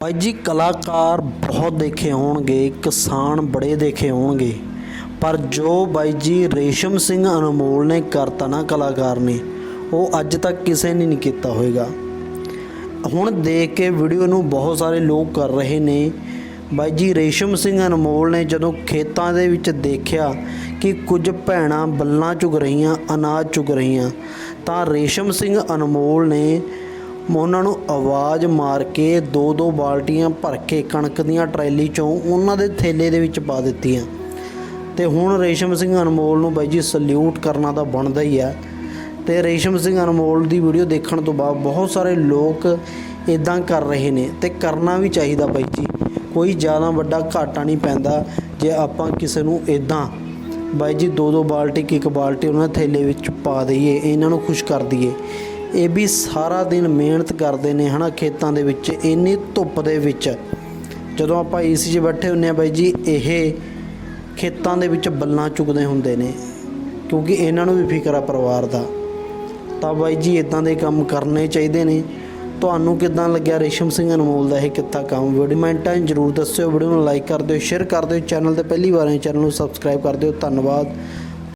ਬਾਈ ਜੀ, ਕਲਾਕਾਰ ਬਹੁਤ ਦੇਖੇ ਹੋਣਗੇ, ਕਿਸਾਨ ਬੜੇ ਦੇਖੇ ਹੋਣਗੇ। ਪਰ ਜੋ ਬਾਈ ਜੀ ਰੇਸ਼ਮ ਸਿੰਘ ਅਨਮੋਲ ਨੇ ਕਰਤਾ ਨਾ ਕਲਾਕਾਰ ਨੇ, ਉਹ ਅੱਜ ਤੱਕ ਕਿਸੇ ਨੇ ਨਹੀਂ ਕੀਤਾ ਹੋਵੇਗਾ ਹੁਣ ਦੇਖ ਕੇ ਵੀਡੀਓ ਨੂੰ ਬਹੁਤ ਸਾਰੇ ਲੋਕ ਕਰ ਰਹੇ ਨੇ। ਬਾਈ ਜੀ, ਰੇਸ਼ਮ ਸਿੰਘ ਅਨਮੋਲ ਨੇ ਜਦੋਂ ਖੇਤਾਂ ਦੇ ਵਿੱਚ ਦੇਖਿਆ ਕਿ ਕੁਝ ਭੈਣਾਂ ਬੱਲਾਂ ਚੁਗ ਰਹੀਆਂ, ਅਨਾਜ ਚੁਗ ਰਹੀਆਂ, ਤਾਂ ਰੇਸ਼ਮ ਸਿੰਘ ਅਨਮੋਲ ਨੇ ਉਹਨਾਂ ਨੂੰ ਆਵਾਜ਼ ਮਾਰ ਕੇ ਦੋ ਦੋ ਬਾਲਟੀਆਂ ਭਰ ਕੇ ਕਣਕ ਦੀਆਂ ਟਰੈਲੀ ਚੋਂ ਉਹਨਾਂ ਦੇ ਥੈਲੇ ਦੇ ਵਿੱਚ ਪਾ ਦਿੱਤੀਆਂ। ਤੇ ਹੁਣ ਰੇਸ਼ਮ ਸਿੰਘ ਅਨਮੋਲ ਨੂੰ ਬਾਈ ਜੀ ਸਲੂਟ ਕਰਨਾ ਤਾਂ ਬਣਦਾ ਹੀ ਆ। ਤੇ ਰੇਸ਼ਮ ਸਿੰਘ ਅਨਮੋਲ ਦੀ ਵੀਡੀਓ ਦੇਖਣ ਤੋਂ ਬਾਅਦ ਬਹੁਤ ਸਾਰੇ ਲੋਕ ਇਦਾਂ ਕਰ ਰਹੇ ਨੇ ਤੇ ਕਰਨਾ ਵੀ ਚਾਹੀਦਾ ਬਾਈ ਜੀ। ਕੋਈ ਜ਼ਿਆਦਾ ਵੱਡਾ ਘਾਟਾ ਨਹੀਂ ਪੈਂਦਾ ਜੇ ਆਪਾਂ ਕਿਸੇ ਨੂੰ ਇਦਾਂ ਬਾਈ ਜੀ ਦੋ ਦੋ ਬਾਲਟੀ ਇੱਕ ਇੱਕ ਬਾਲਟੀ ਉਹਨਾਂ ਦੇ ਥੈਲੇ ਵਿੱਚ ਪਾ ਦਈਏ, ਇਹਨਾਂ ਨੂੰ ਖੁਸ਼ ਕਰ ਦਈਏ। ਇਹ ਵੀ ਸਾਰਾ ਦਿਨ ਮਿਹਨਤ ਕਰਦੇ ਨੇ, ਹਨਾ, ਖੇਤਾਂ ਦੇ ਵਿੱਚ, ਇੰਨੀ ਧੁੱਪ ਦੇ ਵਿੱਚ। ਜਦੋਂ ਆਪਾਂ ਏਸੀ 'ਚ ਬੈਠੇ ਹੁੰਨੇ ਆ ਬਾਈ ਜੀ, ਇਹ ਖੇਤਾਂ ਦੇ ਵਿੱਚ ਬੱਲਾਂ ਚੁਗਦੇ ਹੁੰਦੇ ਨੇ, ਕਿਉਂਕਿ ਇਹਨਾਂ ਨੂੰ ਵੀ ਫਿਕਰ ਆ ਪਰਿਵਾਰ ਦਾ। ਤਾਂ ਬਾਈ ਜੀ ਇਦਾਂ ਦੇ ਕੰਮ ਕਰਨੇ ਚਾਹੀਦੇ ਨੇ। ਤੁਹਾਨੂੰ ਕਿਦਾਂ ਲੱਗਿਆ ਰੇਸ਼ਮ ਸਿੰਘ ਅਨਮੋਲ ਦਾ ਇਹ ਕਿੱਤਾ ਕੰਮ? ਵੀਡੀਓ ਮੈਂਟਾਂ ਜਰੂਰ ਦੱਸਿਓ, ਵੀਡੀਓ ਨੂੰ ਲਾਈਕ ਕਰ ਦਿਓ, ਸ਼ੇਅਰ ਕਰ ਦਿਓ, ਚੈਨਲ ਤੇ ਪਹਿਲੀ ਵਾਰ ਹੈ, ਚੈਨਲ ਨੂੰ ਸਬਸਕ੍ਰਾਈਬ ਕਰ ਦਿਓ। ਧੰਨਵਾਦ।